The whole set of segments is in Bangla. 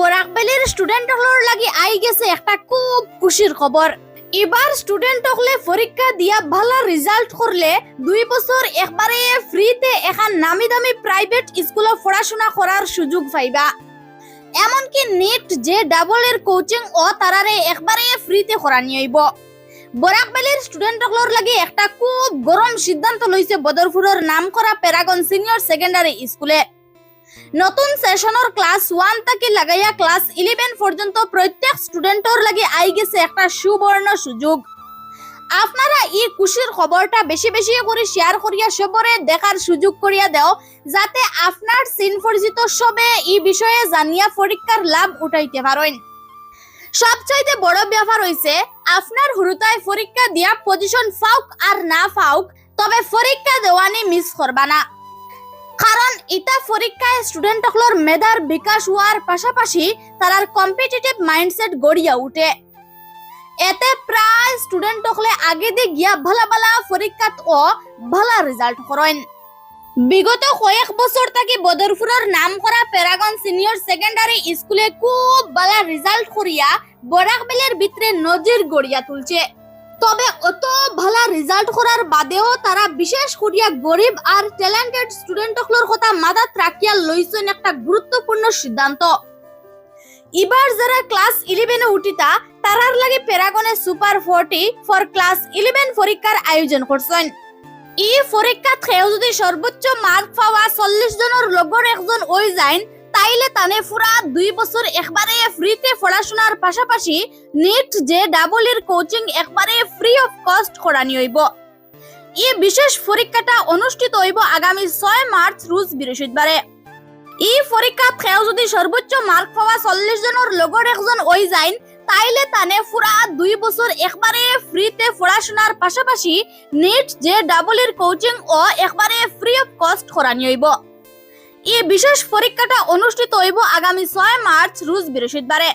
বরাকবেলির স্টুডেন্ট লাগি আই গেছে একটা খুব খুশির খবর এবার স্টুডেন্ট হলে পরীক্ষা দিয়া ভালো রেজাল্ট করলে দুই বছর একবারে ফ্রিতে এখান নামি দামি প্রাইভেট স্কুলে পড়াশোনা করার সুযোগ পাইবা। এমনকি নেট যে ডাবল এর কোচিং ও তারারে একবারে ফ্রিতে করা নিয়েইব। বরাকবেলির হলর লাগি একটা খুব গরম সিদ্ধান্ত লইছে বদরপুরের নাম করা প্যারাগন সিনিয়র সেকেন্ডারি স্কুলে নতুন সেশনের ক্লাস ওয়ান থেকে লাগাইয়া ক্লাস ইলেভেন পর্যন্ত প্রত্যেক স্টুডেন্টর লাগে আই গেছে একটা সুবর্ণ সুযোগ। আপনারা এই খুশির খবরটা বেশি বেশি করে শেয়ার করিয়া সবরে দেখার সুযোগ করিয়া দাও, যাতে আপনার সিন পরিচিত সবে এই বিষয়ে জানিয়া পরীক্ষার লাভ উঠাইতে পারেন সবচাইতে বড় ব্যাপার হইছে আপনার হুরুতায় পরীক্ষা দিয়া পজিশন ফাউক আর না ফাউক তবে পরীক্ষা দেওয়ানি মিস করবা না। কারণ এটা পরীক্ষায় স্টুডেন্ট সকলের মেধার বিকাশ হওয়ার পাশাপাশি তারার কম্পিটিটিভ মাইন্ডসেট গড়িয়া উঠে। এতে প্রায় স্টুডেন্ট সকলে আগে দিয়ে গিয়া ভালা ভালা পরীক্ষাত ও ভালা রেজাল্ট করেন বিগত কয়েক বছর থেকে বদরপুরের নাম করা প্যারাগন সিনিয়র সেকেন্ডারি স্কুলে খুব ভালো রেজাল্ট করিয়া বরাকবেলের ভিতরে নজির গড়িয়া তুলছে। তবে অত ভালো রেজাল্ট করার বাদেও তারা বিশেষ করিয়া গরিব আর ট্যালেন্টেড স্টুডেন্টগুলোর কথা মাথাত রাখিয়া লইছেন একটা গুরুত্বপূর্ণ সিদ্ধান্ত। এবার যারা ক্লাস ইলেভেনে উঠিতা তারার লাগে প্যারাগনে super forty for class eleven পরীক্ষার আয়োজন করছেন এই পরীক্ষাত খেয়েও যদি সর্বোচ্চ মার্ক পাওয়া চল্লিশ জনের লগর একজন ওই যাইন তাইলে তানে পুরা দুই বছর একবারে ফ্রিতে পড়াশোনার পাশাপাশি নিট যে ডাবল এর কোচিং একবারে ফ্রি অফ কস্ট করানি হইব। এই বিশেষ পরীক্ষাটা অনুষ্ঠিত হইব আগামী ছয় মার্চ, রোজ বৃহস্পতিবারে। এই পরীক্ষাত খেয়েও যদি সর্বোচ্চ মার্ক পাওয়া চল্লিশ জনের লগর একজন ওই যাইন তাইলে তানে পুরা দুই বছর একবারে ফ্রিতে পড়াশোনার পাশাপাশি নিট যে ডাবল এর কোচিং ও একবারে ফ্রি অফ কস্ট করানি হইব। এই বিশেষ পরীক্ষাটা অনুষ্ঠিত হইব আগামী ছয় মার্চ, রোজ বৃহস্পতিবারে।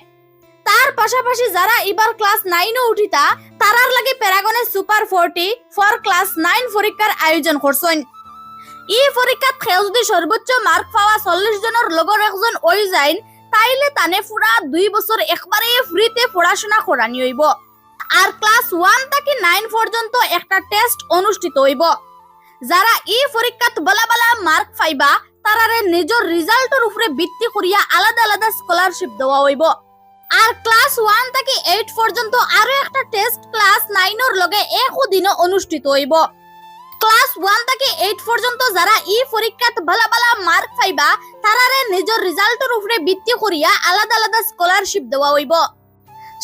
তার পাশাপাশি যারা এবার ক্লাস নাইনে উঠিতা, তারার লাগে প্যারাগনে super forty, for class nine পরীক্ষার আয়োজন করছেন। এই পরীক্ষাত খেয়ে যদি সর্বোচ্চ মার্ক পাওয়া চল্লিশ জনের লগর একজন ওই যাইন, তাইলে তানে পুরা দুই বছর একবারে ফ্রিতে পড়াশোনা করানি হইব। আর ক্লাস ওয়ান থেকে নাইন পর্যন্ত একটা টেস্ট অনুষ্ঠিত হইব। যারা এই পরীক্ষাত বলা বলা মার্ক পাইবা তারারে নিজের রেজাল্টের উপরে ভিত্তি করিয়া আলাদা আলাদা স্কলারশিপ দেওয়া হইব। আর ক্লাস ওয়ান থেকে এইট পর্যন্ত আরও একটা টেস্ট ক্লাস নাইনের লগে একো দিনে অনুষ্ঠিত হইব। ক্লাস ওয়ান থেকে এইট পর্যন্ত যারা ই পরীক্ষাত ভালা ভালা মার্ক পাইবা, তারারে নিজের রেজাল্টের উপরে ভিত্তি করিয়া আলাদা আলাদা স্কলারশিপ দেওয়া হইব।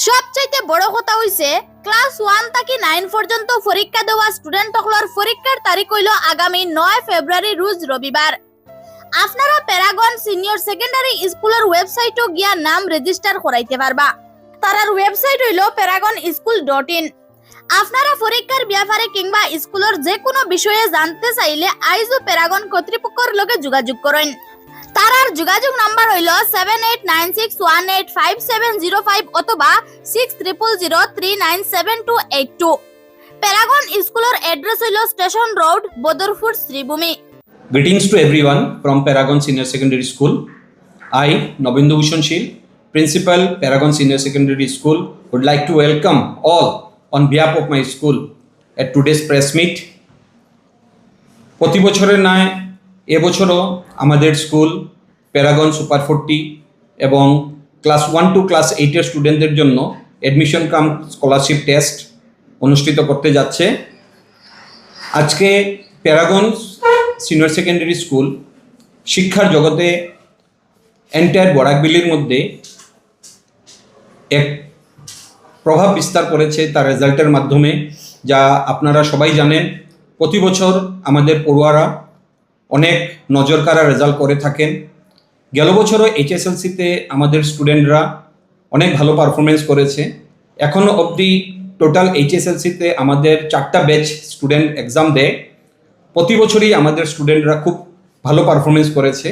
সবচাইতে বড় কথা হইছে ক্লাস ওয়ান থেকে নাইন পর্যন্ত পরীক্ষা দেওয়া স্টুডেন্ট সকলের পরীক্ষার তারিখ হইল আগামী নয় ফেব্রুয়ারি রোজ রবিবার আপনারা প্যারাগন সিনিয়র সেকেন্ডারি স্কুলের ওয়েবসাইটও গিয়া নাম রেজিস্টার করাইতে পারবা। তারার ওয়েবসাইট হইল প্যারাগন স্কুল ডট ইন। আপনারা পরীক্ষার ব্যাপারে কিংবা স্কুলের যে কোনো বিষয়ে জানতে চাইলে আইজও প্যারাগন কর্তৃপক্ষের লগে যোগাযোগ করেন। তারার যোগাযোগ নাম্বার হইল seven eight nine six one eight five seven zero five অথবা six triple zero three nine seven two eight two Paragon স্কুলের অ্যাড্রেস হইল station road, Badarpur, Sribhumi. Greetings to everyone from Paragon Senior Secondary School. I, Nobindu Bhushan Shil, Principal Paragon Senior Secondary School, would like to welcome all on behalf of my school at today's press meet. প্রতি বছরের ন্যায় এবছরও আমাদের স্কুল প্যারাগন সুপার ফোরটি এবং ক্লাস ওয়ান টু ক্লাস এইটের স্টুডেন্টদের জন্য অ্যাডমিশন কাম স্কলারশিপ টেস্ট অনুষ্ঠিত করতে যাচ্ছে আজকে প্যারাগন সিনিয়র সেকেন্ডারি স্কুল শিক্ষার জগতে এন্টায়ার বরাকবিলির মধ্যে এক প্রভাব বিস্তার করেছে তার রেজাল্টের মাধ্যমে, যা আপনারা সবাই জানেন, প্রতি বছর আমাদের পড়ুয়ারা অনেক নজরকাড়া রেজাল্ট করে থাকেন। গেল বছরও এইচএসএলসিতে আমাদের স্টুডেন্টরা অনেক ভালো পারফরমেন্স করেছে। এখনও অবধি টোটাল এইচএসএলসিতে আমাদের চারটা ব্যাচ স্টুডেন্ট এক্সাম দেয়। প্রতি বছরই আমাদের স্টুডেন্টরা খুব ভালো পারফরমেন্স করেছে।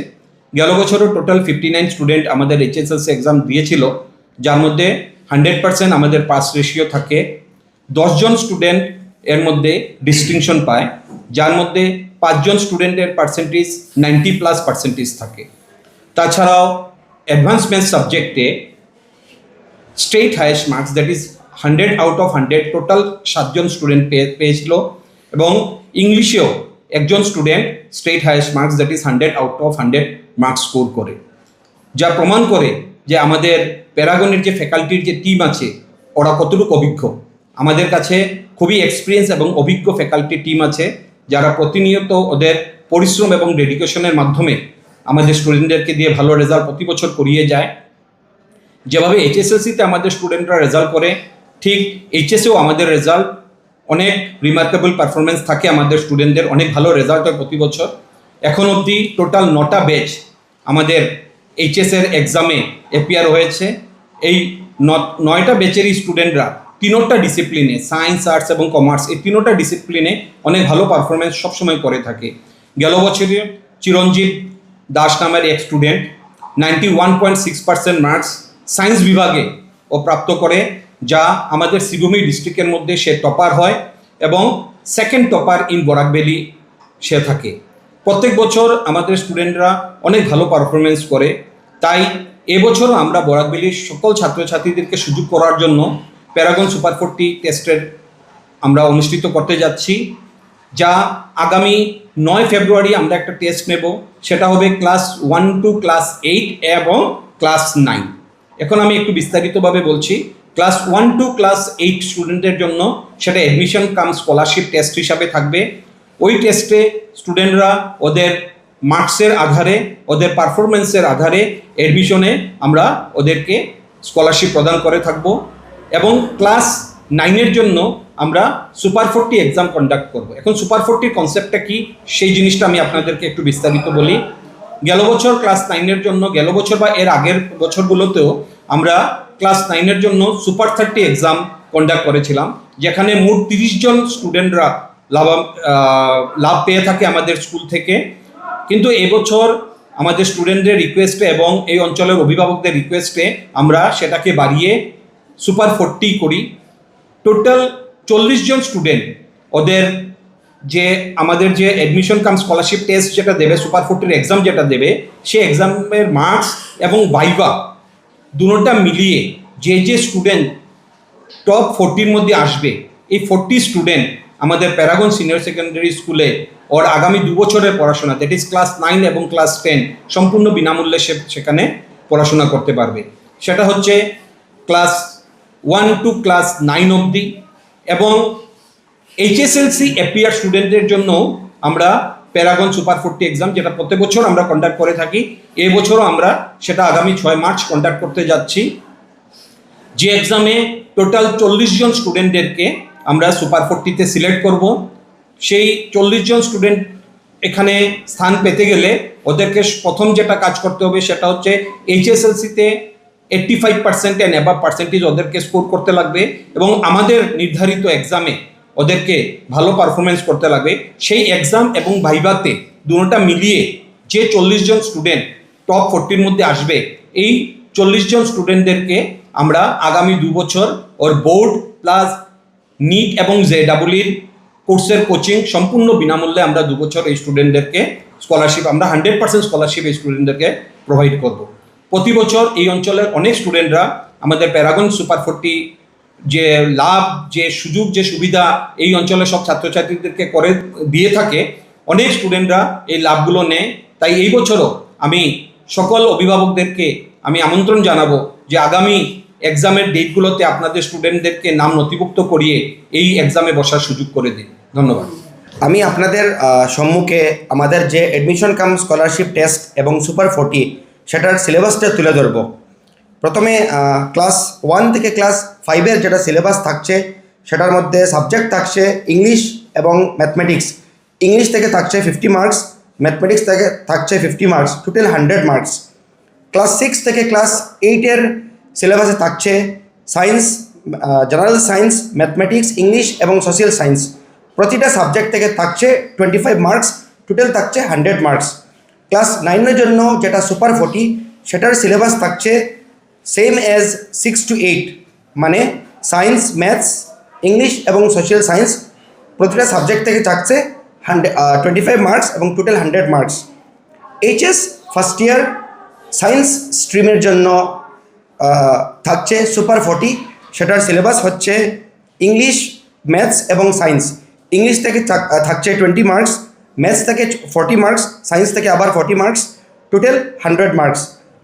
গেল বছরও টোটাল ফিফটি নাইন স্টুডেন্ট আমাদের এইচএসএলসি এক্সাম দিয়েছিল, যার মধ্যে হান্ড্রেড পার্সেন্ট আমাদের পাস রেশিও থাকে। দশজন স্টুডেন্ট এর মধ্যে ডিস্টিংশন পায়, যার মধ্যে পাঁচজন স্টুডেন্টের পার্সেন্টেজ নাইনটি প্লাস পার্সেন্টেজ থাকে। তাছাড়াও অ্যাডভান্সমেন্ট সাবজেক্টে state highest marks that is hundred out of hundred total সাতজন স্টুডেন্ট পেয়ে, পেয়েছিল এবং ইংলিশেও একজন student state highest marks that is hundred out of hundred marks score করে। যা প্রমাণ করে যে আমাদের প্যারাগনের যে ফ্যাকাল্টির যে টিম আছে, ওরা কতটুকু অভিজ্ঞ। আমাদের কাছে খুবই এক্সপিরিয়েন্স এবং অভিজ্ঞ ফ্যাকাল্টি টিম আছে, যারা প্রতিনিয়ত ওদের পরিশ্রম এবং ডেডিকেশনের মাধ্যমে আমাদের স্টুডেন্টদেরকে দিয়ে ভালো রেজাল্ট প্রতি বছর করিয়ে যায়। যেভাবে এইচএসএলসিতে আমাদের স্টুডেন্টরা রেজাল্ট করে, ঠিক এইচএসেও আমাদের রেজাল্ট অনেক রিমার্কেবল পারফরমেন্স থাকে আমাদের স্টুডেন্টদের অনেক ভালো রেজাল্ট হয় প্রতি বছর। এখন অবধি টোটাল নটা ব্যাচ আমাদের এইচএসের এক্সামে এপিয়ার হয়েছে। এই নয়টা ব্যাচেরই স্টুডেন্টরা তিনোটা ডিসিপ্লিনে সায়েন্স আর্টস এবং কমার্স এই তিনোটা ডিসিপ্লিনে অনেক ভালো পারফরমেন্স সবসময় করে থাকে। গেল বছরে চিরঞ্জিত দাস নামের এক student ninety one point six percent marks science বিভাগে ও প্রাপ্ত করে। যা আমাদের শিবভূমি ডিস্ট্রিক্টের মধ্যে সে টপার হয় এবং second topper in Barak valley সে থাকে। প্রত্যেক বছর আমাদের স্টুডেন্টরা অনেক ভালো পারফরমেন্স করে। তাই এবছরও আমরা বরাক ভ্যালির সকল ছাত্রছাত্রীদেরকে সুযোগ করার জন্য প্যারাগন সুপার ফোরটি টেস্টের আমরা অনুষ্ঠিত করতে যাচ্ছি, যা আগামী নয় ফেব্রুয়ারি আমরা একটা টেস্ট নেব। সেটা হবে class one two class eight এবং ক্লাস নাইন এখন আমি একটু বিস্তারিতভাবে বলছি। Class one two class eight স্টুডেন্টদের জন্য সেটা অ্যাডমিশন কাম স্কলারশিপ টেস্ট হিসাবে থাকবে। ওই টেস্টে স্টুডেন্টরা ওদের মার্কসের আধারে, ওদের পারফরমেন্সের আধারে অ্যাডমিশনে আমরা ওদেরকে স্কলারশিপ প্রদান করে থাকব এবং ক্লাস নাইনের জন্য আমরা সুপার ফোরটি এক্সাম কন্ডাক্ট করব। এখন সুপার ফোরটির কনসেপ্টটা কি? সেই জিনিসটা আমি আপনাদেরকে একটু বিস্তারিত বলি। গেল বছর ক্লাস নাইনের জন্য, গেল বছর বা এর আগের বছরগুলোতেও আমরা ক্লাস নাইনের জন্য সুপার থার্টি এক্সাম কন্ডাক্ট করেছিলাম, যেখানে মোট তিরিশ জন স্টুডেন্টরা লাভ লাভ পেয়ে থাকে আমাদের স্কুল থেকে। কিন্তু এবছর আমাদের স্টুডেন্টদের রিকোয়েস্টে এবং এই অঞ্চলের অভিভাবকদের রিকোয়েস্টে আমরা সেটাকে বাড়িয়ে সুপার ফোরটি করি। টোটাল চল্লিশ জন স্টুডেন্ট ওদের যে আমাদের যে অ্যাডমিশন কাম স্কলারশিপ টেস্ট যেটা দেবে, সুপার ফোরটির এক্সাম যেটা দেবে, সেই এক্সামের মার্কস এবং ভাইভা দুটোটা মিলিয়ে যে যে স্টুডেন্ট টপ ফোরটির মধ্যে আসবে, এই ফোরটি স্টুডেন্ট আমাদের প্যারাগন সিনিয়র সেকেন্ডারি স্কুলে ওর আগামী দু বছরের পড়াশোনা দ্যাট ইজ ক্লাস নাইন এবং ক্লাস টেন সম্পূর্ণ বিনামূল্যে সে সেখানে পড়াশোনা করতে পারবে। সেটা হচ্ছে class one two class nine অবধি এবং এইচএসএলসি এপিআর স্টুডেন্টদের জন্য আমরা প্যারাগন সুপার ফোরটি এক্সাম যেটা প্রত্যেক বছর আমরা কন্ডাক্ট করে থাকি এই বছরও আমরা সেটা আগামী ছয় মার্চ কন্ডাক্ট করতে যাচ্ছি। যে এক্সামে টোটাল চল্লিশ জন স্টুডেন্টদেরকে আমরা সুপার ফোরটিতে সিলেক্ট করব। সেই চল্লিশ জন স্টুডেন্ট এখানে স্থান পেতে গেলে ওদেরকে প্রথম যেটা কাজ করতে হবে সেটা হচ্ছে এইচএসএলসিতে eighty five percent and above percentage ওদেরকে স্কোর করতে লাগবে এবং আমাদের নির্ধারিত এক্সামে ওদেরকে ভালো পারফরমেন্স করতে লাগবে। সেই এক্সাম এবং ভাইভাতে দুটোটা মিলিয়ে যে চল্লিশ জন স্টুডেন্ট টপ ফোরটির মধ্যে আসবে এই চল্লিশ জন স্টুডেন্টদেরকে আমরা আগামী দু বছর ওর বোর্ড প্লাস নিট এবং জে ডাবলির কোর্সের কোচিং সম্পূর্ণ বিনামূল্যে আমরা দু বছর এই স্টুডেন্টদেরকে স্কলারশিপ আমরা হান্ড্রেড পার্সেন্ট স্কলারশিপ এই স্টুডেন্টদেরকে প্রোভাইড করব। প্রতি বছর এই অঞ্চলের অনেক স্টুডেন্টরা আমাদের প্যারাগন সুপার ফোরটি যে লাভ, যে সুযোগ, যে সুবিধা এই অঞ্চলের সব ছাত্রছাত্রীদেরকে করে দিয়ে থাকে, অনেক স্টুডেন্টরা এই লাভগুলো নেয়। তাই এই বছরও আমি সকল অভিভাবকদেরকে আমি আমন্ত্রণ জানাব যে আগামী এক্সামের ডেটগুলোতে আপনাদের স্টুডেন্টদেরকে নাম নথিভুক্ত করিয়ে এই এক্সামে বসার সুযোগ করে দিন। ধন্যবাদ। আমি আপনাদের সম্মুখে আমাদের যে অ্যাডমিশন কাম স্কলারশিপ টেস্ট এবং সুপার ফোর্টি সেটার সিলেবাসটা তুলে ধরব। প্রথমে ক্লাস ওয়ান থেকে ক্লাস ফাইভের যেটা সিলেবাস থাকছে, সেটার মধ্যে সাবজেক্ট থাকছে ইংলিশ এবং ম্যাথমেটিক্স ইংলিশ থেকে থাকছে ফিফটি মার্কস ম্যাথমেটিক্স থেকে থাকছে fifty marks total hundred marks class six থেকে ক্লাস এইটের সিলেবাসে থাকছে science general science mathematics English এবং সোশ্যাল সায়েন্স প্রতিটা সাবজেক্ট থেকে থাকছে টোয়েন্টি ফাইভ মার্কস টোটাল থাকছে হান্ড্রেড মার্কস ক্লাস নাইনের জন্য যেটা সুপার ফোর্টি সেটার সিলেবাস থাকছে same as six two eight মানে সায়েন্স ম্যাথস ইংলিশ এবং সোশ্যাল সায়েন্স প্রতিটা সাবজেক্ট থেকে থাকছে হান্ড্রেড টোয়েন্টি ফাইভ মার্কস এবং total hundred marks HS first year science স্ট্রিমের জন্য থাকছে সুপার ফোর্টি সেটার সিলেবাস হচ্ছে ইংলিশ ম্যাথস এবং সায়েন্স ইংলিশ থেকে থাকছে টোয়েন্টি মার্কস ম্যাথস থেকে ফর্টি মার্কস সায়েন্স থেকে আবার forty marks total hundred marks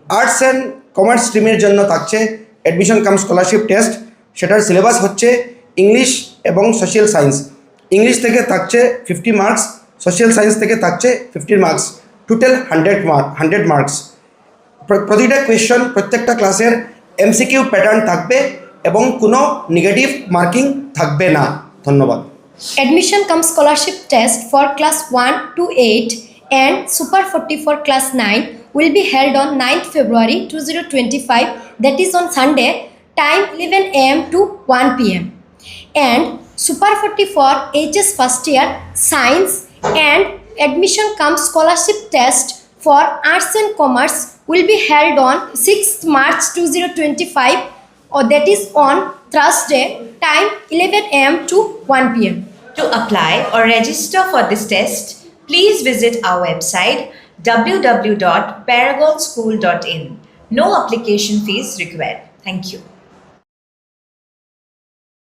arts and commerce স্ট্রিমের জন্য থাকছে অ্যাডমিশন কাম স্কলারশিপ টেস্ট সেটার সিলেবাস হচ্ছে ইংলিশ এবং সোশ্যাল সায়েন্স ইংলিশ থেকে থাকছে ফিফটি মার্কস সোশ্যাল সায়েন্স থেকে থাকছে fifty marks total hundred mark hundred marks প্রতিটা কোয়েশ্চন প্রত্যেকটা ক্লাসের এমসিকিউ প্যাটার্ন থাকবে এবং কোনো নেগেটিভ মার্কিং থাকবে না। ধন্যবাদ। Admission cum scholarship Admission cum scholarship test for class 1 to 8 and Super 40 for class 9 will be held on 9th February 2025 that is on Sunday, time 11 am to 1 pm and Super 40 for HS first year science and admission cum scholarship test for arts and commerce will be held on 6th March 2025 or that is on Thursday time 11 am to 1 pm To apply or register for this test, please visit our website www.paragonschool.in. No application fees required. Thank you.